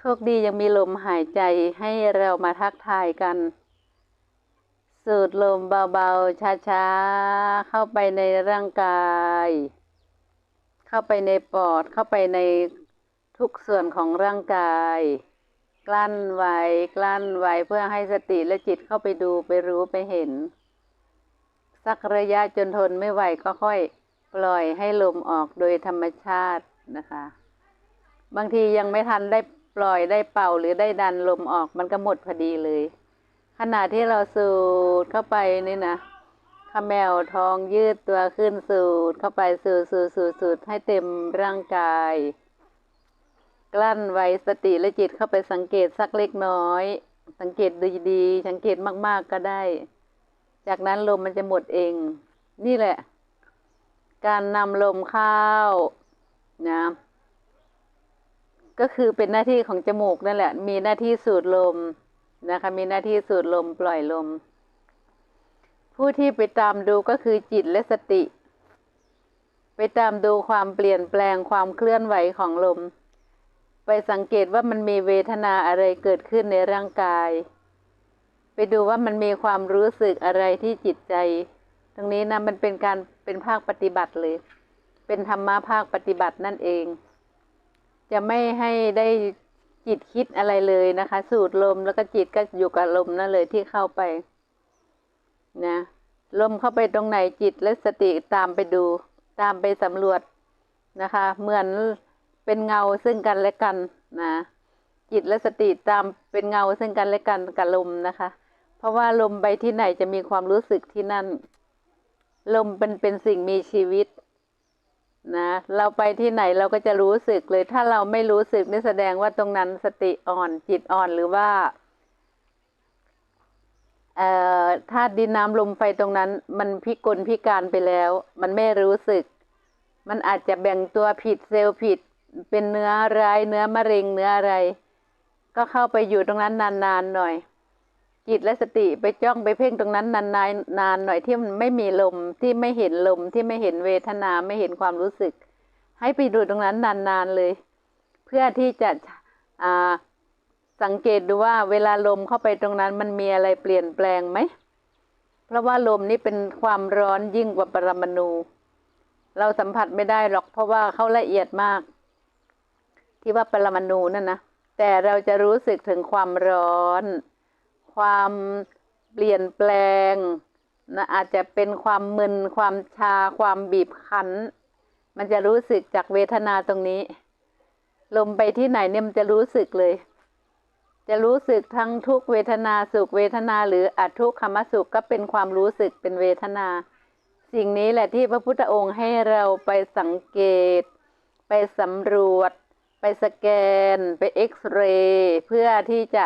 โชคดียังมีลมหายใจให้เรามาทักทายกัน สูดลมเบาๆ ช้าๆ เข้าไปในร่างกาย เข้าไปในปอด เข้าไปในทุกส่วนของร่างกาย กลั้นไว้ กลั้นไว้เพื่อให้สติและจิตเข้าไปดูไปรู้ไปเห็น สักระยะจนทนไม่ไหวก็ค่อยปล่อยให้ลมออกโดยธรรมชาตินะคะ บางทียังไม่ทันได้ ปล่อยได้เป่าหรือได้ดันลมออกมันก็หมดพอดีเลย ขณะที่เราสูดเข้าไปนี่นะขมแมวทองยืดตัวขึ้นสูดเข้าไปสูดสูดสูดสูดให้เต็มร่างกาย กลั้นไว้สติและจิตเข้าไปสังเกตสักเล็กน้อย สังเกตดีๆสังเกตมากๆก็ได้ จากนั้นลมมันจะหมดเอง นี่แหละ การนำลมเข้านะ ก็คือเป็นหน้าที่ของจมูกนั่นแหละ มีหน้าที่สูดลมนะคะ มีหน้าที่สูดลมปล่อยลม ผู้ที่ไปตามดูก็คือจิตและสติ ไปตามดูความเปลี่ยนแปลงความเคลื่อนไหวของลม ไปสังเกตว่ามันมีเวทนาอะไรเกิดขึ้นในร่างกาย ไปดูว่ามันมีความรู้สึกอะไรที่จิตใจ ตรงนี้นะมันเป็นการเป็นภาคปฏิบัติเลย เป็นธรรมะภาคปฏิบัตินั่นเอง จะไม่ให้ได้จิตคิดอะไรเลยนะคะ สูดลมแล้วก็จิตก็อยู่กับลมนั่นเลยที่เข้าไป นะ ลมเข้าไปตรงไหนจิตและสติตามไปดู ตามไปสำรวจนะคะ เหมือนเป็นเงาซึ่งกันและกันนะจิตและสติตามเป็นเงาซึ่งกันและกันกับลมนะคะ เพราะว่าลมไปที่ไหนจะมีความรู้สึกที่นั่น ลมเป็นเป็นสิ่งมีชีวิต นะเราไปที่ไหนเราก็จะรู้สึกเลย ถ้าเราไม่รู้สึกนี่แสดงว่าตรงนั้นสติอ่อนจิตอ่อนหรือว่าเอ่อธาตุดินน้ำลมไฟตรงนั้น มันพิกลพิการไปแล้ว มันไม่รู้สึก มันอาจจะแบ่งตัวผิดเซลล์ผิด เป็นเนื้อร้ายเนื้อมะเร็งเนื้ออะไร ก็เข้าไปอยู่ตรงนั้นนานๆหน่อย จิตและสติไปจ้องไปเพ่งตรงนั้นนานๆนานหน่อยที่มันไม่มีลมที่ไม่เห็นลมที่ไม่เห็นเวทนาไม่เห็นความรู้สึก ให้ไปดูตรงนั้นนานๆเลย เพื่อที่จะสังเกตดูว่าเวลาลมเข้าไปตรงนั้นมันมีอะไรเปลี่ยนแปลงไหม เพราะว่าลมนี้เป็นความร้อนยิ่งกว่าปรมาณูเราสัมผัสไม่ได้หรอกเพราะว่าเขาละเอียดมาก ที่ว่าปรมาณูนั่นนะแต่เราจะรู้สึกถึงความร้อน ความเปลี่ยนแปลงนะอาจจะเป็นความมึนความชาความบีบคั้น มันจะรู้สึกจากเวทนาตรงนี้ ลมไปที่ไหนเนี่ยมันจะรู้สึกเลย จะรู้สึกทั้งทุกเวทนาสุขเวทนา หรืออทุกขมสุขก็เป็นความรู้สึกเป็นเวทนา สิ่งนี้แหละที่พระพุทธองค์ให้เราไปสังเกต ไปสำรวจ ไปสแกน ไปเอ็กซเรย์เพื่อที่จะ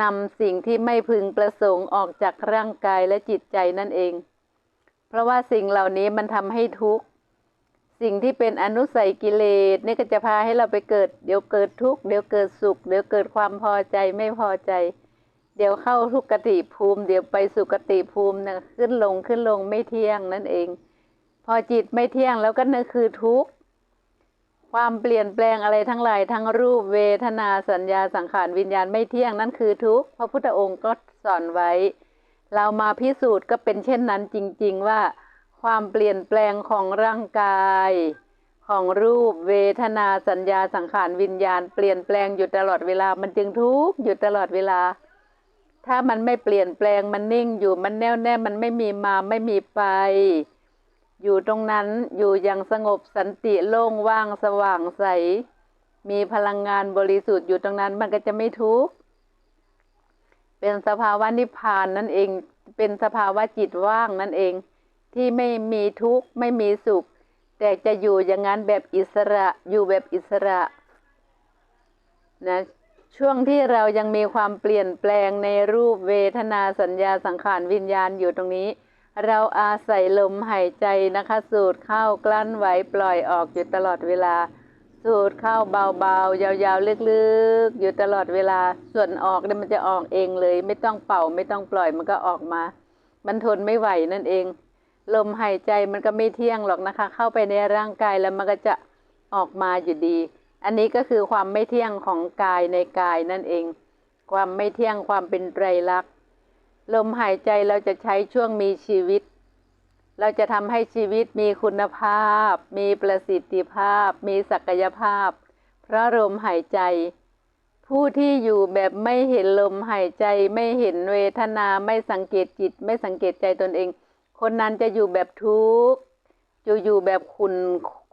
นำสิ่งที่ไม่พึงประสงค์ออกจากร่างกายและจิตใจนั่นเอง เพราะว่าสิ่งเหล่านี้มันทำให้ทุกข์ สิ่งที่เป็นอนุสัยกิเลสนี่ก็จะพาให้เราไปเกิด เดี๋ยวเกิดทุกข์ เดี๋ยวเกิดสุข เดี๋ยวเกิดความพอใจไม่พอใจ เดี๋ยวเข้าทุกขติภูมิ เดี๋ยวไปสุกติภูมินะขึ้นลงขึ้นลงไม่เที่ยงนั่นเอง พอจิตไม่เที่ยงแล้วก็นั่นคือทุกข์ ความเปลี่ยนแปลงอะไรทั้งหลายทั้งรูปเวทนาสัญญาสังขารวิญญาณไม่เที่ยงนั่นคือทุกข์พระพุทธองค์ก็สอนไว้ เรามาพิสูจน์ก็เป็นเช่นนั้นจริง ๆ ว่า ความเปลี่ยนแปลงของร่างกาย ของรูปเวทนาสัญญาสังขารวิญญาณ เปลี่ยนแปลงอยู่ตลอดเวลามันจึงทุกข์อยู่ตลอดเวลา ถ้ามันไม่เปลี่ยนแปลงมันนิ่งอยู่มันแน่วแน่มันไม่มีมาไม่มีไป อยู่ตรงนั้นอยู่อย่างสงบสันติโล่งว่างสว่างใส มีพลังงานบริสุทธิ์อยู่ตรงนั้นมันก็จะไม่ทุกข์เป็นสภาวะนิพพานนั่นเองเป็นสภาวะจิตว่างนั่นเอง ที่ไม่มีทุกข์ไม่มีสุข แต่จะอยู่อย่างนั้นแบบอิสระอยู่แบบอิสระนะช่วงที่เรายังมีความเปลี่ยนแปลงในรูปเวทนาสัญญาสังขารวิญญาณอยู่ตรงนี้ เราอาศัยลมหายใจนะคะ สูดเข้ากลั้นไว้ปล่อยออกอยู่ตลอดเวลา สูดเข้าเบาๆ ยาวๆลึกๆ อยู่ตลอดเวลาส่วนออกเนี่ยมันจะออกเองเลย ไม่ต้องเป่าไม่ต้องปล่อยมันก็ออกมา มันทนไม่ไหวนั่นเอง ลมหายใจมันก็ไม่เที่ยงหรอกนะคะ เข้าไปในร่างกายแล้วมันก็จะออกมาอยู่ดี อันนี้ก็คือความไม่เที่ยงของกายในกายนั่นเอง ความไม่เที่ยงความเป็นไตรลักษณ์ ลมหายใจเราจะใช้ช่วงมีชีวิต เราจะทำให้ชีวิตมีคุณภาพ มีประสิทธิภาพ มีศักยภาพ เพราะลมหายใจ ผู้ที่อยู่แบบไม่เห็นลมหายใจ ไม่เห็นเวทนา ไม่สังเกตจิต ไม่สังเกตใจตนเอง คนนั้นจะอยู่แบบทุกข์ จะอยู่แบบขุน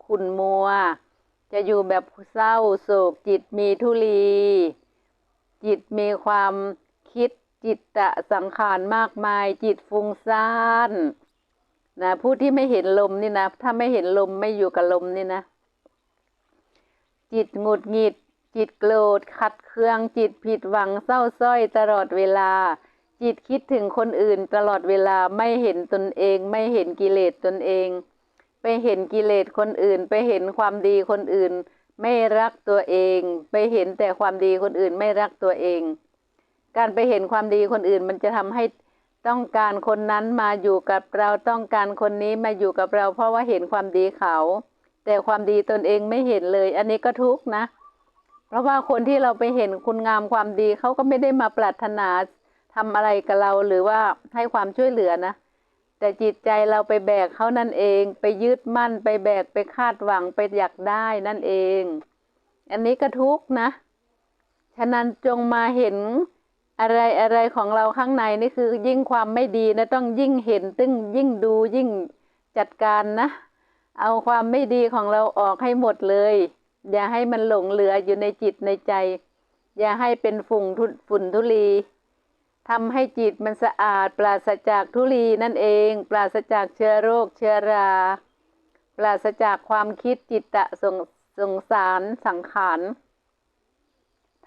ขุนมัว จะอยู่แบบเศร้าโศก จิตมีทุลี จิตมีความคิด จิตตะสังขารมากมาย จิตฟุ้งซ่านนะผู้ที่ไม่เห็นลมนี่นะ ถ้าไม่เห็นลมไม่อยู่กับลมนี่นะ จิตหงุดหงิด จิตโกรธขัดเคือง จิตผิดหวังเศร้าส้อยตลอดเวลา จิตคิดถึงคนอื่นตลอดเวลาไม่เห็นตนเอง ไม่เห็นกิเลสตนเอง ไปเห็นกิเลสคนอื่น ไปเห็นความดีคนอื่น ไม่รักตัวเอง ไปเห็นแต่ความดีคนอื่นไม่รักตัวเอง การไปเห็นความดีคนอื่นมันจะทำให้ต้องการคนนั้นมาอยู่กับเราต้องการคนนี้มาอยู่กับเรา เพราะว่าเห็นความดีเขา แต่ความดีตนเองไม่เห็นเลย อันนี้ก็ทุกข์นะ เพราะว่าคนที่เราไปเห็นคุณงามความดีเขาก็ไม่ได้มาปรารถนาทำอะไรกับเราหรือว่าให้ความช่วยเหลือนะแต่จิตใจเราไปแบกเขานั่นเอง ไปยึดมั่นไปแบกไปคาดหวังไปอยากได้นั่นเอง อันนี้ก็ทุกข์นะ ฉะนั้นจงมาเห็น อะไรอะไรของเราข้างในนี่คือยิ่งความไม่ดีนะต้องยิ่งเห็นตึ้งยิ่งดูยิ่งจัดการนะ เอาความไม่ดีของเราออกให้หมดเลย อย่าให้มันหลงเหลืออยู่ในจิตในใจ อย่าให้เป็นฝุ่งฝุ่นทุลีทำให้จิตมันสะอาด ปราศจากทุลีนั่นเอง ปราศจากเชื้อโรคเชื้อรา ปราศจากความคิดจิตตะสงสงสารสังขาร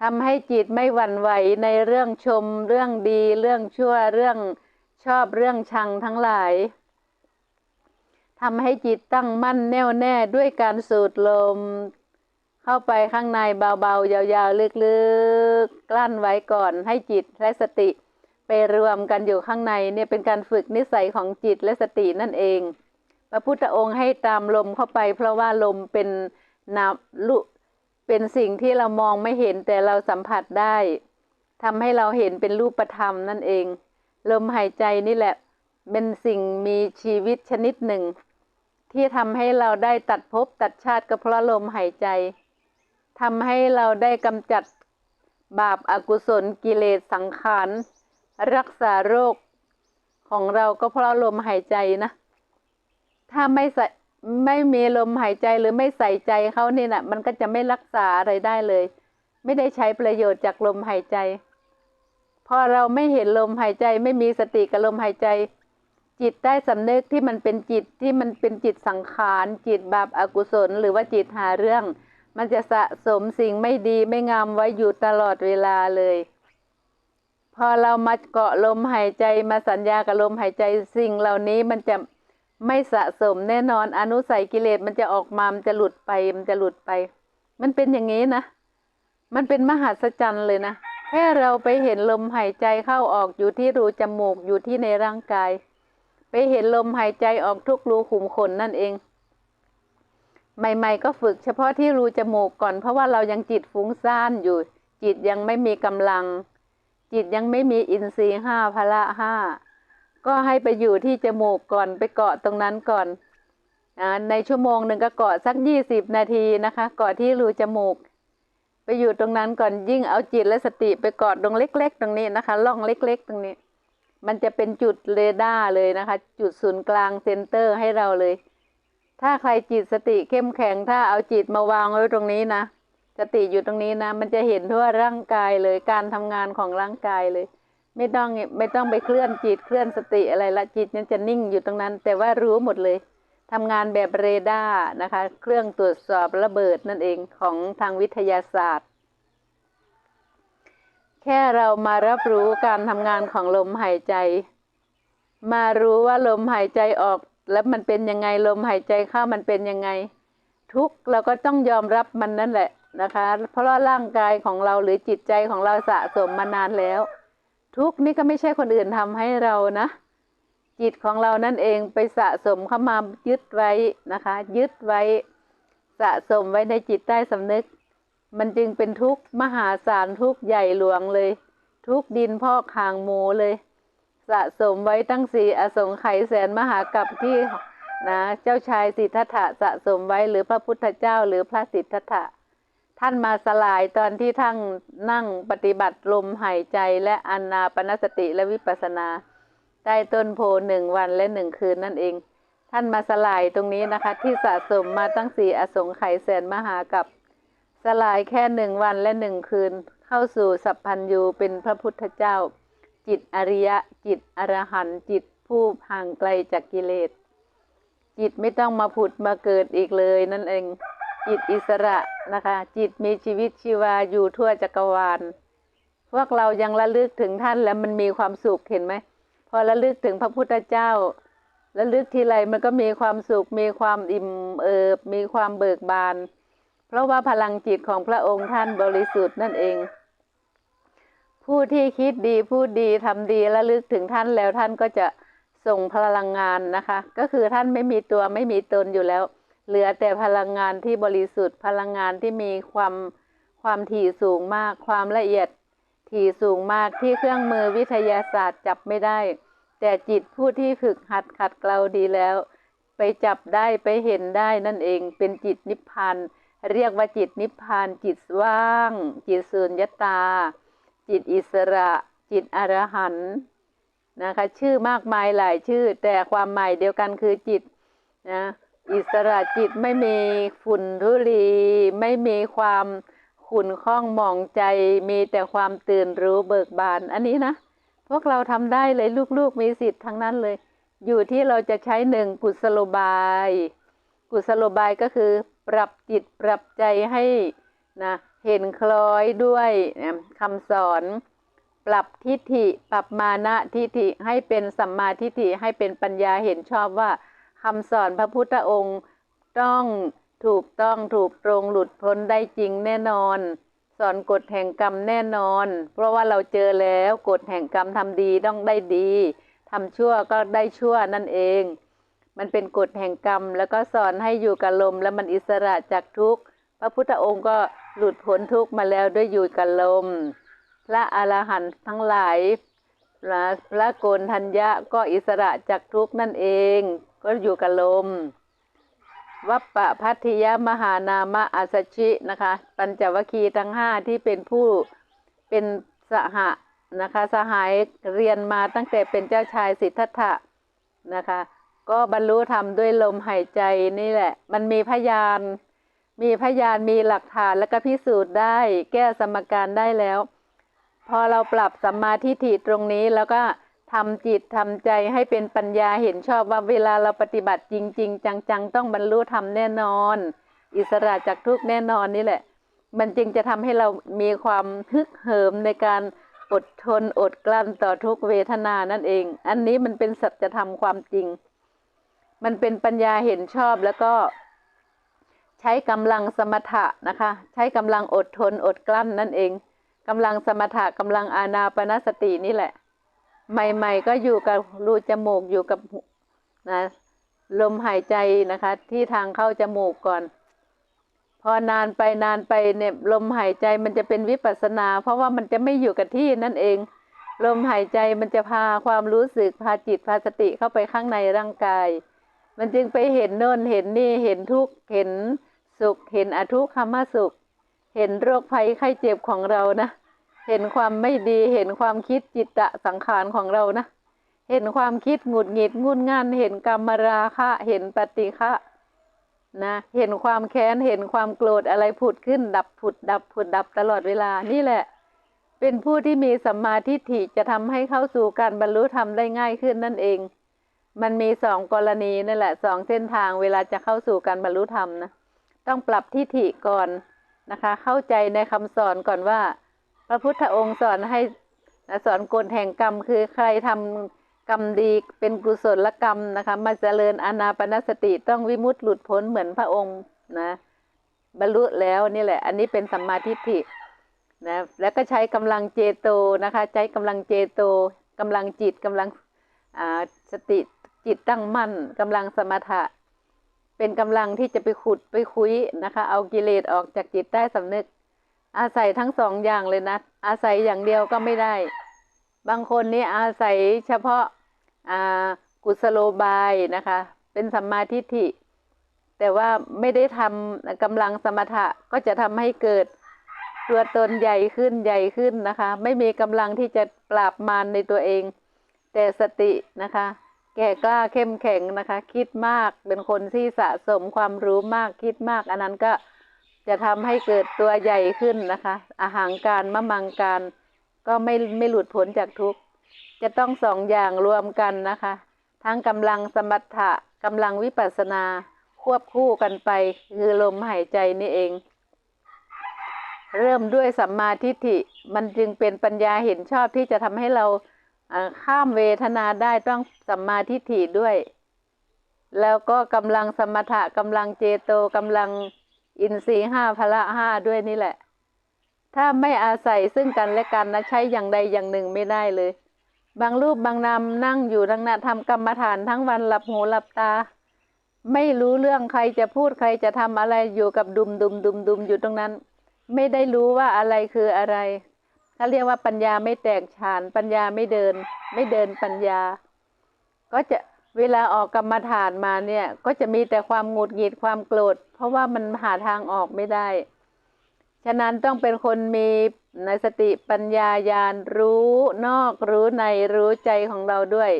ทำให้จิตไม่หวั่นไหวในเรื่องชม เรื่องดี เรื่องชั่วเรื่องชอบเรื่องชังทั้งหลายทำให้จิตตั้งมั่นแน่วแน่ด้วยการสูดลม เข้าไปข้างในเบาๆ ยาวๆ ลึกๆ กลั้นไว้ก่อนให้จิตและสติ ไปรวมกันอยู่ข้างในเนี่ยเป็นการฝึกนิสัยของจิตและสตินั่นเอง พระพุทธองค์ให้ตามลมเข้าไปเพราะว่าลมเป็นนาลุ เป็นสิ่งที่เรามองไม่เห็นแต่เราสัมผัสได้ทำให้เราเห็นเป็นรูปธรรมนั่นเอง ลมหายใจนี่แหละ เป็นสิ่งมีชีวิตชนิดหนึ่ง ที่ทำให้เราได้ตัดภพตัดชาติก็เพราะลมหายใจทำให้เราได้กำจัดบาปอากุศลกิเลสสังขารรักษาโรค ของเราก็เพราะลมหายใจนะ ถ้าไม่ใส่ ไม่มีลมหายใจหรือไม่ใส่ใจเขานี่นะมันก็จะไม่รักษาอะไรได้เลย ไม่ได้ใช้ประโยชน์จากลมหายใจ พอเราไม่เห็นลมหายใจไม่มีสติกับลมหายใจ จิตได้สำนึกที่มันเป็นจิตที่มันเป็นจิตสังขารจิตบาปอากุศล หรือว่าจิตหาเรื่อง มันจะสะสมสิ่งไม่ดีไม่งามไว้อยู่ตลอดเวลาเลย พอเรามาเกาะลมหายใจมาสัญญากับลมหายใจสิ่งเหล่านี้มันจะ ไม่สะสมแน่นอนอนุสัยกิเลสมันจะออกมามันจะหลุดไปมันจะหลุดไป มันเป็นอย่างนี้นะ มันเป็นมหัศจรรย์เลยนะแค่เราไปเห็นลมหายใจเข้าออกอยู่ที่รูจมูกอยู่ที่ในร่างกาย ไปเห็นลมหายใจออกทุกรูขุมขนนั่นเอง ใหม่ ๆ ก็ฝึกเฉพาะที่รูจมูกก่อน เพราะว่าเรายังจิตฟุ้งซ่านอยู่ จิตยังไม่มีกำลัง จิตยังไม่มีอินทรีย์ห้าพละห้า ก็ให้ไปอยู่ที่จมูกก่อนไปเกาะตรงนั้นก่อนอในชั่วโมงหนึ่งก็เกาะสักยี่สิบนาทีนะคะเกาะที่รูจมูก ไปอยู่ตรงนั้นก่อนยิ่งเอาจิตและสติไปเกาะตรงเล็ก ๆ ตรงนี้นะคะล่องเล็ก ๆ ตรงนี้ มันจะเป็นจุดเรดาร์เลยนะคะ จุดศูนย์กลางเซนเตอร์ให้เราเลย ถ้าใครจิตสติเข้มแข็งถ้าเอาจิตมาวางไว้ตรงนี้นะสติอยู่ตรงนี้นะ มันจะเห็นทั่วร่างกายเลยการทำงานของร่างกายเลย ไม่ต้องไม่ต้องไปเคลื่อนจิตเคลื่อนสติอะไรละจิตนั้นจะนิ่งอยู่ตรงนั้น แต่ว่ารู้หมดเลยทำงานแบบเรดาร์นะคะ เครื่องตรวจสอบระเบิดนั่นเองของทางวิทยาศาสตร์ แค่เรามารับรู้การทำงานของลมหายใจ มารู้ว่าลมหายใจออก แล้วมันเป็นยังไงลมหายใจเข้ามันเป็นยังไง ทุกเราก็ต้องยอมรับมันนั่นแหละนะคะ เพราะว่าร่างกายของเราหรือจิตใจของเราสะสมมานานแล้ว ทุกนี่ก็ไม่ใช่คนอื่นทำให้เรานะ จิตของเรานั่นเองไปสะสมเข้ามายึดไว้นะคะ ยึดไว้สะสมไว้ในจิตใต้สำนึก มันจึงเป็นทุกข์มหาศาลทุกข์ใหญ่หลวงเลย ทุกข์ดินพอกคางหมูเลย สะสมไว้ตั้งสี่อสงไขยแสนมหากรัปที่นะเจ้าชายสิทธัตถะสะสมไว้หรือพระพุทธเจ้าหรือพระสิทธัตถะ ท่านมาสลายตอนที่ท่านนั่งปฏิบัติลมหายใจและอานาปนสติและวิปัสนา ใต้ต้นโพหนึ่งวันและหนึ่งคืนนั่นเอง ท่านมาสลายตรงนี้นะคะ ที่สะสมมาตั้งสี่อสงไขยแสนมหากับ สลายแค่หนึ่งวันและหนึ่งคืน เข้าสู่สัพพัญญูเป็นพระพุทธเจ้า จิตอริยะ จิตอรหันจิตผู้ห่างไกลจากกิเลส จิตไม่ต้องมาผุดมาเกิดอีกเลยนั่นเอง จิตอิสระนะคะ จิตมีชีวิตชีวาอยู่ทั่วจักรวาลพวกเรายังระลึกถึงท่านแล้วมันมีความสุขเห็นไหมพอระลึกถึงพระพุทธเจ้าระลึกทีไรมันก็มีความสุข มีความอิ่มเอิบ มีความเบิกบาน เพราะว่าพลังจิตของพระองค์ท่านบริสุทธิ์นั่นเอง ผู้ที่คิดดีพูดดีทำดีระลึกถึงท่านแล้วท่านก็จะส่งพลังงานนะคะ ก็คือท่านไม่มีตัวไม่มีตนอยู่แล้ว เหลือแต่พลังงานที่บริสุทธิ์พลังงานที่มีความความถี่สูงมากความละเอียด ถี่สูงมากที่เครื่องมือวิทยาศาสตร์จับไม่ได้ แต่จิตผู้ที่ฝึกหัดขัดเกลาดีแล้ว ไปจับได้ไปเห็นได้นั่นเองเป็นจิตนิพพานเรียกว่าจิตนิพพานจิตว่าง จิตสุญญตา จิตอิสระ จิตอรหันนะคะชื่อมากมายหลายชื่อ แต่ความหมายเดียวกันคือจิตนะ อิสระจิตไม่มีฝุ่นทุลี ไม่มีความขุ่นข้องหมองใจ มีแต่ความตื่นรู้เบิกบาน อันนี้นะ พวกเราทำได้เลยลูกๆมีสิทธิ์ทั้งนั้นเลย อยู่ที่เราจะใช้หนึ่งกุศโลบาย กุศโลบายก็คือ ปรับจิตปรับใจให้นะเห็นคล้อยด้วยคำสอนปรับทิฏฐิปรับมานะทิฏฐิให้เป็นสัมมาทิฏฐิให้เป็นปัญญาเห็นชอบว่า คำสอนพระพุทธองค์ต้องถูกต้องถูกตรงหลุดพ้นได้จริงแน่นอน สอนกฎแห่งกรรมแน่นอน เพราะว่าเราเจอแล้วกฎแห่งกรรมทำดีต้องได้ดีทำชั่วก็ได้ชั่วนั่นเอง มันเป็นกฎแห่งกรรม แล้วก็สอนให้อยู่กับลมแล้วมันอิสระจากทุกข์ พระพุทธองค์ก็หลุดพ้นทุกข์มาแล้วด้วยอยู่กับลม พระอรหันต์ทั้งหลาย พระโกนทัญญะก็อิสระจากทุกข์นั่นเอง ก็อยู่กับลม วัปปะพัทธิยมหานามะอาสชินะคะ ปัญจวคีทั้งห้าที่เป็นผู้เป็นสหะนะคะสหายเรียนมาตั้งแต่เป็นเจ้าชายสิทธัตถะนะคะ ก็บรรลุธรรมด้วยลมหายใจนี่แหละ มันมีพยาน มีพยานมีหลักฐานแล้วก็พิสูจน์ได้ แก้สมการได้แล้ว พอเราปรับสัมมาทิฏฐิตรงนี้แล้วก็ ทำจิตทำใจให้เป็นปัญญาเห็นชอบว่าเวลาเราปฏิบัติจริง ๆ จังๆ ต้องบรรลุธรรมแน่นอน อิสระจากทุกแน่นอนนี่แหละ มันจึงจะทำให้เรามีความฮึกเหิมในการอดทนอดกลั้นต่อทุกเวทนานั่นเอง อันนี้มันเป็นสัจธรรมความจริง มันเป็นปัญญาเห็นชอบแล้วก็ ใช้กำลังสมถะนะคะ ใช้กำลังอดทนอดกลั้นนั่นเองกำลังสมถะกำลังอานาปนสตินี่แหละ ใหม่ ๆ ก็อยู่กับรูจมูกอยู่กับนะลมหายใจนะคะ ที่ทางเข้าจมูกก่อน พอนานไปนานไปเนี่ยลมหายใจมันจะเป็นวิปัสสนา เพราะว่ามันจะไม่อยู่กับที่นั่นเอง ลมหายใจมันจะพาความรู้สึกพาจิตพาสติเข้าไปข้างในร่างกาย มันจึงไปเห็นโน่นเห็นนี่เห็นทุกข์เห็นสุข เห็นอทุกขมสุข เห็นโรคภัยไข้เจ็บของเรานะ เห็นความไม่ดีเห็นความคิดจิตตะสังขารของเรานะ เห็นความคิดหงุดหงิดงุนงานเห็นกรรมราคะเห็นปฏิฆะนะเห็นความแค้นเห็นความโกรธอะไรผุดขึ้น ดับผุด ดับผุดดับตลอดเวลานี่แหละ เป็นผู้ที่มีสัมมาทิฏฐิจะทำให้เข้าสู่การบรรลุธรรมได้ง่ายขึ้นนั่นเอง มันมีสองกรณีนั่นแหละสองเส้นทางเวลาจะเข้าสู่การบรรลุธรรมนะต้องปรับทิฏฐิก่อนนะคะ เข้าใจในคำสอนก่อนว่า ระพุทธองค์สอนให้สอนกฎแห่งกรรมคือใครทำกรรมดีเป็นกุศลกรรมนะคะมาเจริญอานาปนสติต้องวิมุตติหลุดพ้นเหมือนพระองค์นะบรรลุแล้วนี่แหละ อันนี้เป็นสัมมาทิฏฐินะแล้วก็ใช้กำลังเจโตนะคะ ใช้กำลังเจโตกำลังจิตกำลังอ่าสติจิตตั้งมั่นกำลังสมถะ เป็นกำลังที่จะไปขุดไปคุยนะคะ เอากิเลสออกจากจิตใต้สำนึก อาศัยทั้งสองอย่างเลยนะ อาศัยอย่างเดียวก็ไม่ได้ บางคนนี่อาศัยเฉพาะกุศโลบายนะคะ เป็นสัมมาทิฏฐิ แต่ว่าไม่ได้ทำกำลังสมถะก็จะทำให้เกิดตัวตนใหญ่ขึ้นใหญ่ขึ้นนะคะ ไม่มีกำลังที่จะปราบมารในตัวเอง แต่สตินะคะ แก่กล้าเข้มแข็งนะคะ คิดมากเป็นคนที่สะสมความรู้มากคิดมาก อันนั้นก็ จะทำให้เกิดตัวใหญ่ขึ้นนะคะ อาหารการมะมังการ ก็ไม่ไม่หลุดพ้นจากทุกข์ จะต้องสองอย่างรวมกันนะคะ ทั้งกำลังสมถะกำลังวิปัสสนาควบคู่กันไป คือลมหายใจนี่เอง เริ่มด้วยสัมมาทิฏฐิมันจึงเป็นปัญญาเห็นชอบที่จะทำให้เราอ่าข้ามเวทนาได้ต้องสัมมาทิฏฐิด้วย แล้วก็กำลังสมถะกำลังเจโตกำลัง อินทรีห้าพละห้าด้วยนี่แหละ ถ้าไม่อาศัยซึ่งกันและกันนะใช้อย่างใดอย่างหนึ่งไม่ได้เลย บางรูปบางนามนั่งอยู่ทั้งนั้นทำกรรมฐานทั้งวันหลับหูหลับตา ไม่รู้เรื่องใครจะพูดใครจะทำอะไรอยู่กับดุมดุมดุมดุมอยู่ตรงนั้น ไม่ได้รู้ว่าอะไรคืออะไรเขาเรียกว่าปัญญาไม่แตกฉาน ปัญญาไม่เดิน ไม่เดินปัญญา ก็จะ เวลาออกกรรมฐานมาเนี่ย ก็จะมีแต่ความหงุดหงิดความโกรธ เพราะว่ามันหาทางออกไม่ได้ ฉะนั้นต้องเป็นคนมีในสติปัญญาญาณรู้นอกรู้ในรู้ใจของเราด้วย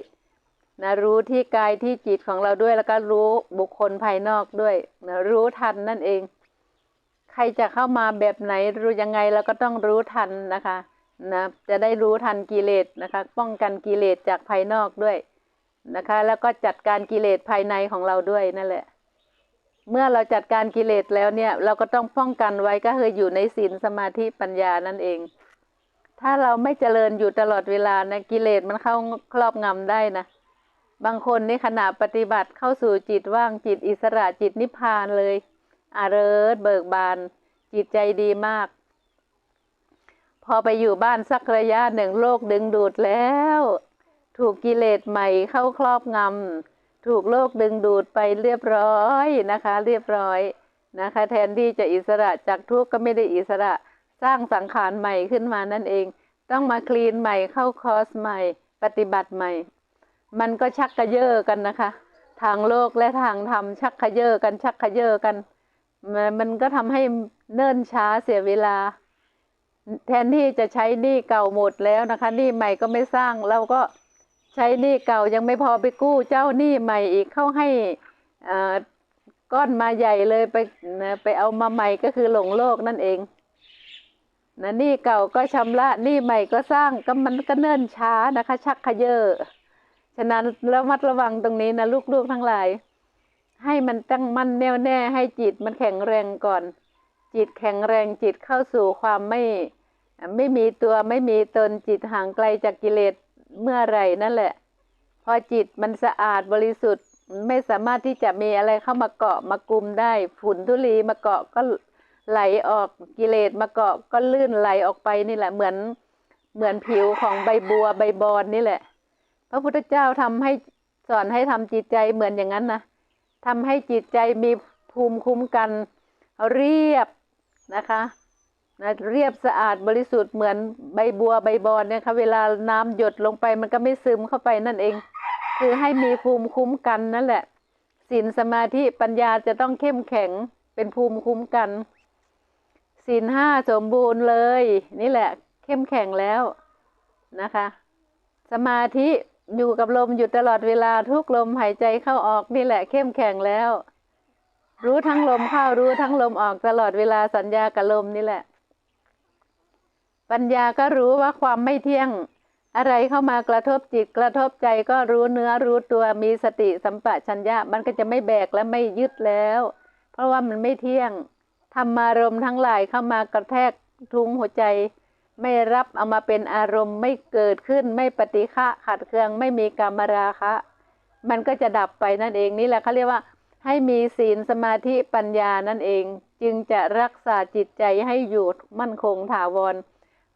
นะรู้ที่กายที่จิตของเราด้วยแล้วก็รู้บุคคลภายนอกด้วยนะรู้ทันนั่นเอง ใครจะเข้ามาแบบไหนรู้ยังไงเราก็ต้องรู้ทันนะคะนะจะได้รู้ทันกิเลสนะคะ ป้องกันกิเลสจากภายนอกด้วย นะคะ แล้วก็จัดการกิเลสภายในของเราด้วยนั่นแหละ เมื่อเราจัดการกิเลสแล้วเนี่ย เราก็ต้องป้องกันไว้ก็คืออยู่ในศีลสมาธิปัญญานั่นเอง ถ้าเราไม่เจริญอยู่ตลอดเวลานะกิเลสมันเข้าครอบงำได้นะบางคนนี่ขณะปฏิบัติเข้าสู่จิตว่างจิตอิสระจิตนิพพานเลยอาเริดเบิกบาน จิตใจดีมาก พอไปอยู่บ้านสักระยะหนึ่งโลกดึงดูดแล้ว ถูกกิเลสใหม่เข้าครอบงำถูกโลกดึงดูดไปเรียบร้อยนะคะ เรียบร้อยนะคะ แทนที่จะอิสระจากทุกข์ก็ไม่ได้อิสระสร้างสังขารใหม่ขึ้นมานั่นเอง ต้องมาคลีนใหม่เข้าคอร์สใหม่ ปฏิบัติใหม่ มันก็ชักกระเยาะกันนะคะ ทางโลกและทางธรรมชักกระเยาะกันชักกระเยาะกันมันมันก็ทำให้เนิ่นช้าเสียเวลา แทนที่จะใช้หนี้เก่าหมดแล้วนะคะหนี้ใหม่ก็ไม่สร้างเราก็ ใช้หนี้เก่ายังไม่พอไปกู้เจ้าหนี้ใหม่อีกเข้าให้ก้อนมาใหญ่เลยไปไปเอามาใหม่ก็คือหลงโลกนั่นเองนะหนี้เก่าก็ชำระหนี้ใหม่ก็สร้างก็มันก็เนิ่นช้านะคะ ชักขยเยอฉะนั้นระมัดระวังตรงนี้นะลูกๆทั้งหลาย ให้มันตั้งมั่นแน่วแน่ให้จิตมันแข็งแรงก่อน จิตแข็งแรงจิตเข้าสู่ความไม่ไม่มีตัวไม่มีตนจิตห่างไกลจากกิเลส เมื่อไหร่นั่นแหละ พอจิตมันสะอาดบริสุทธิ์ไม่สามารถที่จะมีอะไรเข้ามาเกาะมากุมได้ ฝุ่นทุลีมาเกาะก็ไหลออกกิเลสมาเกาะก็ลื่นไหลออกไปนี่แหละ เหมือนเหมือนผิวของใบบัวใบบอนนี่แหละ พระพุทธเจ้าทำให้สอนให้ทำจิตใจเหมือนอย่างนั้นนะทำให้จิตใจมีภูมิคุ้มกันเรียบนะคะ นะเรียบสะอาดบริสุทธิ์เหมือนใบบัวใบบอนเนี่ยค่ะเวลาน้ำหยดลงไปมันก็ไม่ซึมเข้าไปนั่นเอง คือให้มีภูมิคุ้มกันนั่นแหละศีลสมาธิปัญญาจะต้องเข้มแข็งเป็นภูมิคุ้มกันศีลห้าสมบูรณ์เลย นี่แหละ เข้มแข็งแล้วนะคะ สมาธิอยู่กับลมอยู่ตลอดเวลาทุกลมหายใจเข้าออกนี่แหละ เข้มแข็งแล้ว รู้ทั้งลมเข้ารู้ทั้งลมออกตลอดเวลาสัญญากับลมนี่แหละ ปัญญาก็รู้ว่าความไม่เที่ยง อะไรเข้ามากระทบจิตกระทบใจก็รู้เนื้อรู้ตัวมีสติสัมปชัญญะมันก็จะไม่แบกและไม่ยึดแล้ว เพราะว่ามันไม่เที่ยงธรรมารมณ์ทั้งหลายเข้ามากระแทกทุ้งหัวใจ ไม่รับเอามาเป็นอารมณ์ไม่เกิดขึ้นไม่ปฏิฆะขัดเคืองไม่มีกรรมราคะ มันก็จะดับไปนั่นเองนี่แหละเขาเรียกว่า ให้มีศีลสมาธิปัญญานั่นเอง จึงจะรักษาจิตใจให้อยู่มั่นคงถาวร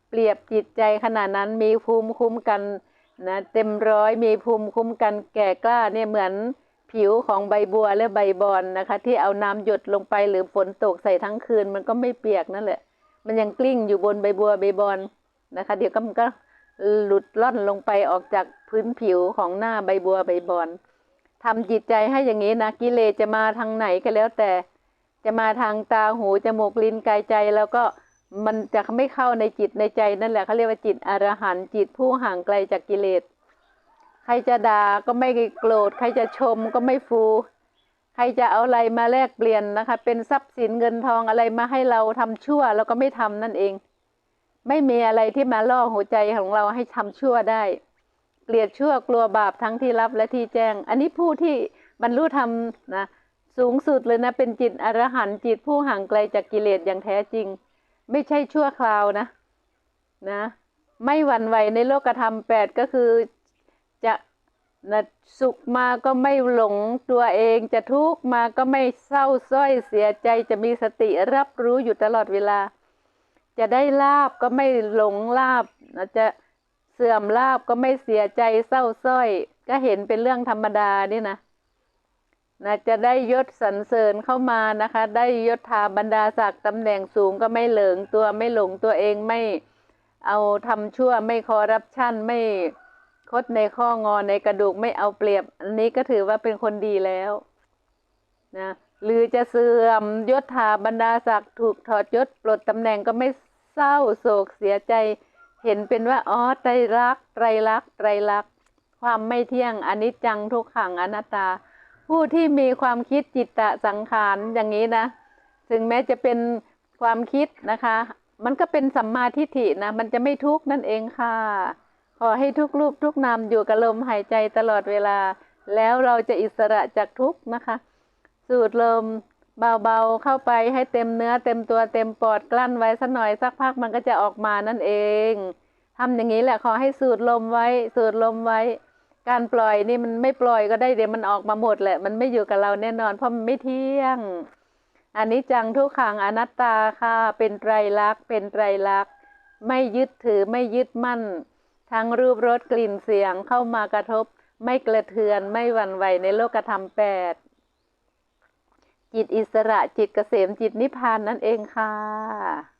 เปรียบจิตใจขณะนั้นมีภูมิคุ้มกันนะเต็มร้อยมีภูมิคุ้มกันแก่กล้าเนี่ยเหมือนผิวของใบบัวและใบบอนนะคะ ที่เอาน้ำหยดลงไปหรือฝนตกใส่ทั้งคืน มันก็ไม่เปียกนั่นแหละ มันยังกลิ้งอยู่บนใบบัวใบบอนนะคะ เดี๋ยวก็มันก็หลุดล่อนลงไปออกจากพื้นผิวของหน้าใบบัวใบบอนทำจิตใจให้อย่างนี้นะกิเลสจะมาทางไหนก็แล้วแต่ จะมาทางตาหูจมูกลิ้นกายใจแล้วก็ มันจะไม่เข้าในจิตในใจนั่นแหละเขาเรียกว่าจิตอรหันต์จิตผู้ห่างไกลจากกิเลส ใครจะด่าก็ไม่โกรธ ใครจะชมก็ไม่ฟู ใครจะเอาอะไรมาแลกเปลี่ยนนะคะ เป็นทรัพย์สินเงินทองอะไรมาให้เราทำชั่วเราก็ไม่ทำนั่นเอง ไม่มีอะไรที่มาล่อหัวใจของเราให้ทำชั่วได้ เกลียดชั่วกลัวบาปทั้งที่รับและที่แจ้ง อันนี้ผู้ที่บรรลุธรรมนะสูงสุดเลยนะเป็นจิตอรหันต์จิตผู้ห่างไกลจากกิเลสอย่างแท้จริง ไม่ใช่ชั่วคราวนะ นะ ไม่หวั่นไหวในโลกธรรมแปดก็คือจะนะสุขมาก็ไม่หลงตัวเอง จะทุกข์มาก็ไม่เศร้าส้อยเสียใจจะมีสติรับรู้อยู่ตลอดเวลา จะได้ลาบก็ไม่หลงลาบนะจะเสื่อมลาบก็ไม่เสียใจเศร้าส้อย ก็เห็นเป็นเรื่องธรรมดานี่นะ นะจะได้ยศสรรเสริญเข้ามานะคะ ได้ยศถาบรรดาศักดิ์ตำแหน่งสูงก็ไม่เหลิงตัวไม่หลงตัวเองไม่เอาทำชั่วไม่คอรับชั่นไม่คดในข้องอในกระดูกไม่เอาเปรียบ อันนี้ก็ถือว่าเป็นคนดีแล้วนะหรือจะเสื่อมยศถาบรรดาศักดิ์ถูกถอดยศปลดตำแหน่งก็ไม่เศร้าโศกเสียใจ เห็นเป็นว่าอ๋อไตรลักษณ์ไตรลักษณ์ไตรลักษณ์ความไม่เที่ยงอนิจจังทุกขังอนัตตา ผู้ที่มีความคิดจิตตะสังขารอย่างนี้นะ ถึงแม้จะเป็นความคิดนะคะ มันก็เป็นสัมมาทิฏฐินะ มันจะไม่ทุกข์นั่นเองค่ะ ขอให้ทุกรูปทุกนามอยู่กับลมหายใจตลอดเวลา แล้วเราจะอิสระจากทุกข์นะคะ สูดลมเบาๆเข้าไปให้เต็มเนื้อเต็มตัวเต็มปอดกลั้นไว้สักหน่อยสักพักมันก็จะออกมานั่นเองทำอย่างนี้แหละขอให้สูดลมไว้ สูดลมไว้ การปล่อยนี่มันไม่ปล่อยก็ได้เดี๋ยวมันออกมาหมดแหละ มันไม่อยู่กับเราแน่นอน เพราะมันไม่เที่ยง อันนี้จังทุกขังอนัตตาค่ะ เป็นไตรลักษณ์ เป็นไตรลักษณ์ ไม่ยึดถือไม่ยึดมั่น ทั้งรูปรสกลิ่นเสียงเข้ามากระทบ ไม่กระเทือนไม่หวั่นไหวในโลกธรรมแปดจิตอิสระจิตเกษมจิตนิพพานนั่นเองค่ะ